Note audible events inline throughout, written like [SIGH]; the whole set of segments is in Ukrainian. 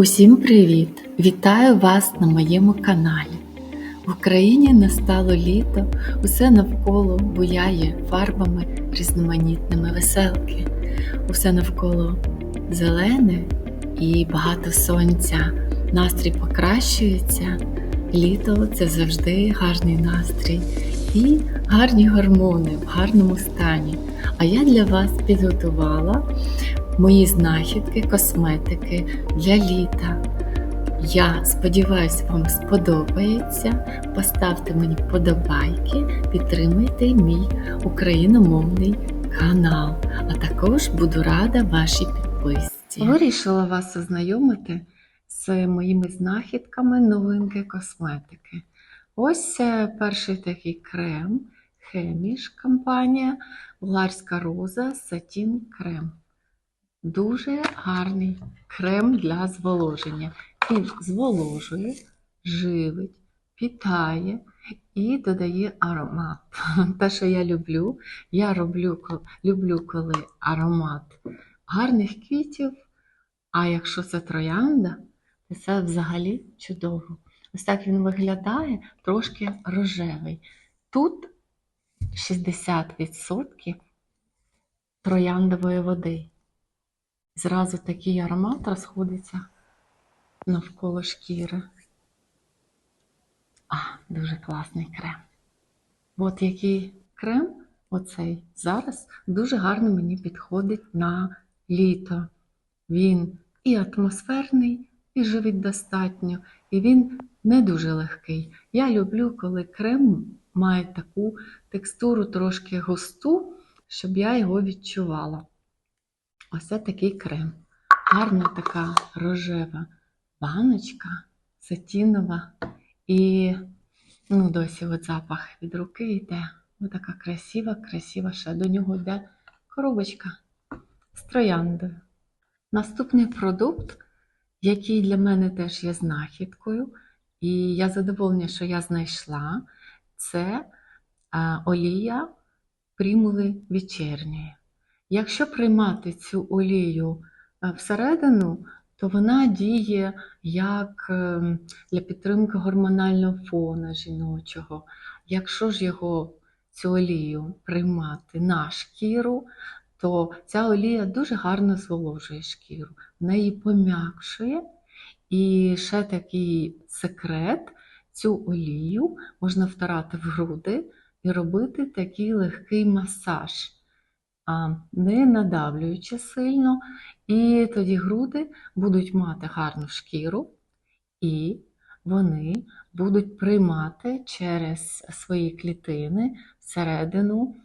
Усім привіт! Вітаю вас на моєму каналі. В Україні настало літо, усе навколо буяє фарбами різноманітними веселки. Усе навколо зелене і багато сонця. Настрій покращується. Літо це завжди гарний настрій і гарні гормони в гарному стані. А я для вас підготувала мої знахідки, косметики для літа. Я сподіваюся, вам сподобається. Поставте мені вподобайки, підтримуйте мій україномовний канал. А також буду рада вашій підписці. Вирішила вас ознайомити з моїми знахідками новинки косметики. Ось е, перший такий крем, Хеміш компанія, Булгарська роза, сатін крем. Дуже гарний крем для зволоження. Він зволожує, живить, питає і додає аромат. [LAUGHS] Те, що я люблю, я роблю, люблю, коли аромат гарних квітів, а якщо це троянда, то це взагалі чудово. Ось так він виглядає трошки рожевий. Тут 60% трояндової води. Зразу такий аромат розходиться навколо шкіри. А, дуже класний крем. От який крем, оцей зараз дуже гарно мені підходить на літо. Він і атмосферний, і живить достатньо, і він не дуже легкий. Я люблю, коли крем має таку текстуру трошки густу, щоб я його відчувала. Ось такий крем. Гарна така рожева баночка, сатінова. І ну, досі от запах від руки йде. Ось така красива, красива ще до нього йде коробочка з трояндою. Наступний продукт, який для мене теж є знахідкою, і я задоволена, що я знайшла, це олія примули вечірньої. Якщо приймати цю олію е, всередину, то вона діє як е, для підтримки гормонального фону жіночого. Якщо ж його цю олію приймати на шкіру, то ця олія дуже гарно зволожує шкіру, вона її пом'якшує. І ще такий секрет: цю олію можна втирати в груди і робити такий легкий масаж не надавлюючи сильно, і тоді груди будуть мати гарну шкіру, і вони будуть приймати через свої клітини всередину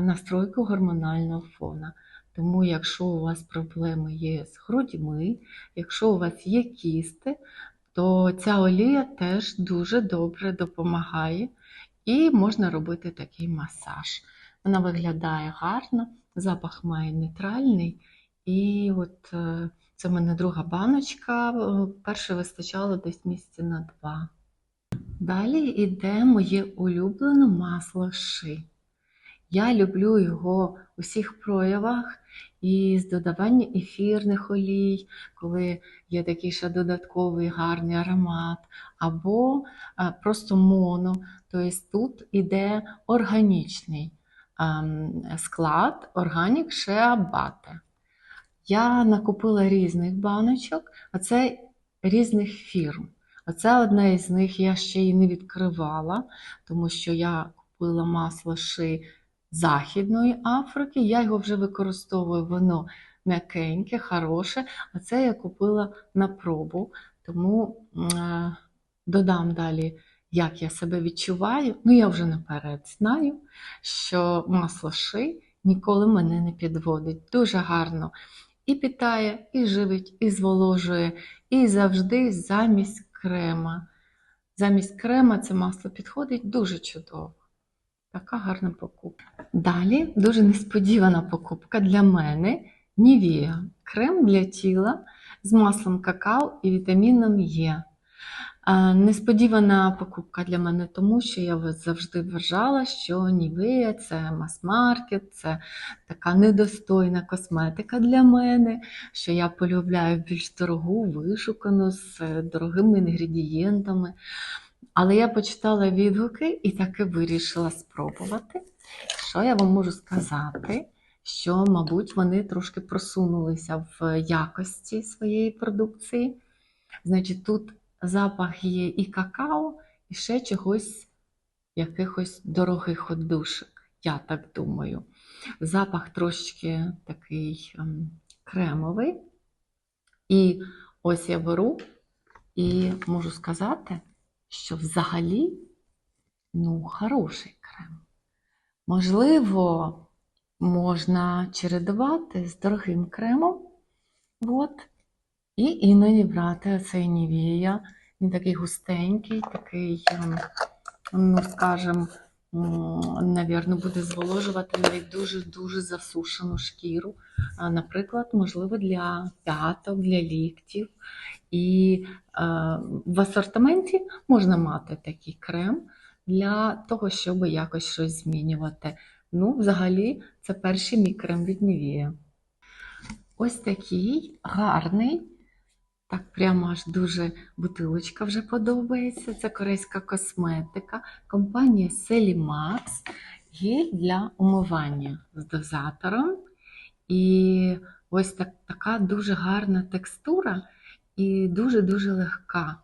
настройку гормонального фона. Тому, якщо у вас проблеми є з грудьми, якщо у вас є кісти, то ця олія теж дуже добре допомагає і можна робити такий масаж. Вона виглядає гарно, запах має нейтральний. І от е, це в мене друга баночка. е, Перше вистачало десь місяця на два. Далі йде моє улюблене масло ши. Я люблю його у всіх проявах і з додаванням ефірних олій, коли є такий ще додатковий гарний аромат, або е, просто моно. Тобто тут іде органічний ем, склад органік шеабате. Я накупила різних баночок, а це різних фірм. Оце одна із них я ще й не відкривала, тому що я купила масло ши Західної Африки. Я його вже використовую, воно м'якеньке, хороше. А це я купила на пробу, тому е, додам далі, як я себе відчуваю. Ну, я вже наперед знаю, що масло ши ніколи мене не підводить. Дуже гарно і питає, і живить, і зволожує, і завжди замість крема. Замість крема це масло підходить дуже чудово. Така гарна покупка. Далі дуже несподівана покупка для мене Нівія. Крем для тіла з маслом какао і вітаміном Е. Несподівана покупка для мене, тому що я завжди вважала, що Нівея це мас-маркет, це така недостойна косметика для мене, що я полюбляю більш дорогу, вишукану з е, дорогими інгредієнтами. Але я почитала відгуки і таки вирішила спробувати. Що я вам можу сказати? Що, мабуть, вони трошки просунулися в якості своєї продукції. Значить, тут запах є і какао, і ще чогось, якихось дорогих отдушок, я так думаю. Запах трошки такий ем, кремовий. І ось я беру і можу сказати, що взагалі ну, хороший крем. Можливо, можна чередувати з дорогим кремом. От. І іноді брати оцей Нівея. Він такий густенький, такий, ем, ну, скажем, навірно, буде зволожувати навіть дуже-дуже засушену шкіру. Наприклад, можливо, для п'яток, для ліктів. І е, в асортименті можна мати такий крем для того, щоб якось щось змінювати. Ну, взагалі, це перший мій крем від Nivea. Ось такий гарний, так прямо аж дуже бутилочка вже подобається. Це корейська косметика, компанія Celimax, гель для умивання з дозатором. І ось так, така дуже гарна текстура і дуже-дуже легка.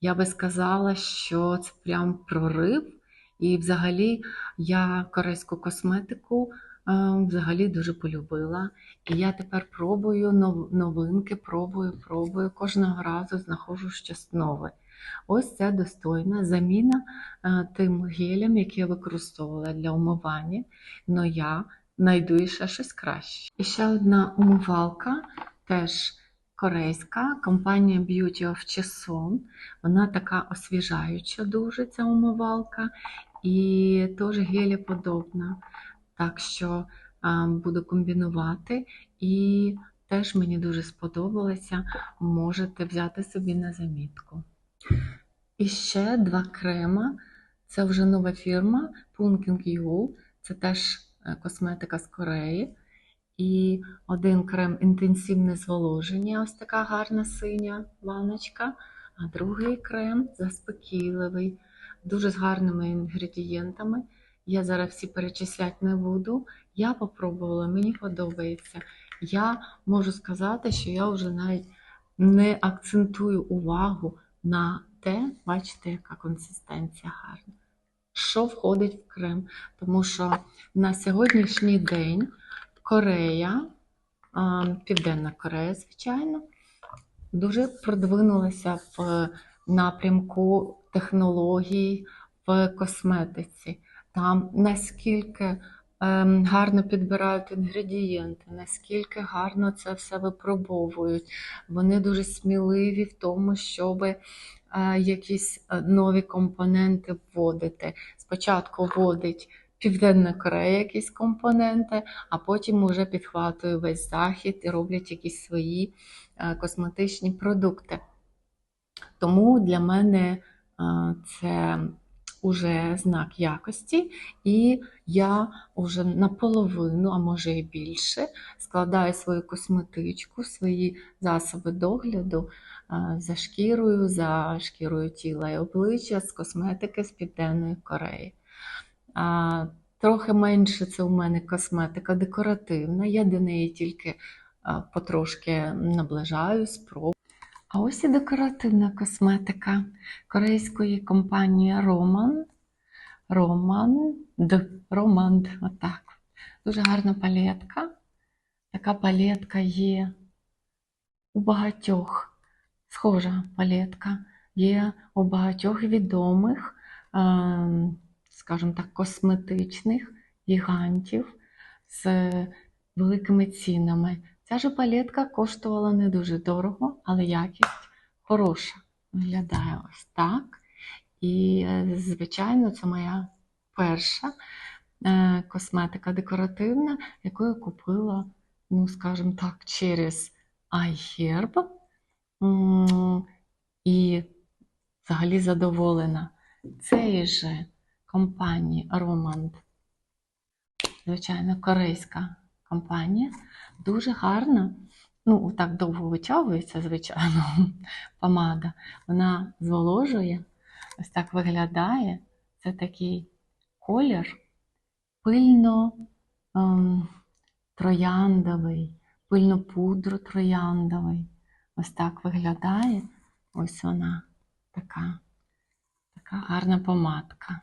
Я би сказала, що це прям прорив. І взагалі я корейську косметику взагалі дуже полюбила. І я тепер пробую новинки, пробую, пробую. Кожного разу знаходжу щось нове. Ось це достойна заміна е, тим гелям, які я використовувала для умивання. Но я знайду ще щось краще. І ще одна умивалка, теж корейська, компанія Beauty of Cheson. Вона така освіжаюча дуже, ця умивалка, і теж гелеподобна. Так що буду комбінувати. І теж мені дуже сподобалося. Можете взяти собі на замітку. І ще два крема. Це вже нова фірма Punking You. Це теж е, косметика з Кореї. І один крем інтенсивне зволоження, ось така гарна синя баночка, а другий крем заспокійливий, дуже з гарними інгредієнтами. Я зараз всі перечисляти не буду. Я попробувала, мені подобається. Я можу сказати, що я вже навіть не акцентую увагу на те, бачите, яка консистенція гарна. Що входить в крем? Тому що на сьогоднішній день Корея, Південна Корея, звичайно, дуже продвинулася в напрямку технологій в косметиці. Там наскільки ем, гарно підбирають інгредієнти, наскільки гарно це все випробовують. Вони дуже сміливі в тому, щоб е, якісь е, нові компоненти вводити. Спочатку вводить Південна Корея якісь компоненти, а потім вже підхватує весь захід і роблять якісь свої е, косметичні продукти. Тому для мене це вже знак якості, і я вже наполовину, а може і більше, складаю свою косметичку, свої засоби догляду е, за шкірою, за шкірою тіла і обличчя з косметики з Південної Кореї. Трохи менше це у мене косметика декоративна. Я до неї тільки потрошки наближаю, спробую. А ось і декоративна косметика корейської компанії Roman. Roman, Д, Romand, отак. Дуже гарна палетка. Така палетка є у багатьох, схожа палетка є у багатьох відомих. скажімо так, косметичних гігантів з великими цінами. Ця ж палетка коштувала не дуже дорого, але якість хороша. Виглядає ось так. І, е, звичайно, це моя перша е, косметика декоративна, яку я купила, ну, скажімо так, через iHerb. І взагалі задоволена. Цієї ж компанії Romand, звичайно, корейська компанія, дуже гарна. Ну, так довго витягується, звичайно, [LAUGHS] помада. Вона зволожує, ось так виглядає. Це такий колір пильно ем, пильно пудру трояндовий. Ось так виглядає. Ось вона така, така гарна помадка.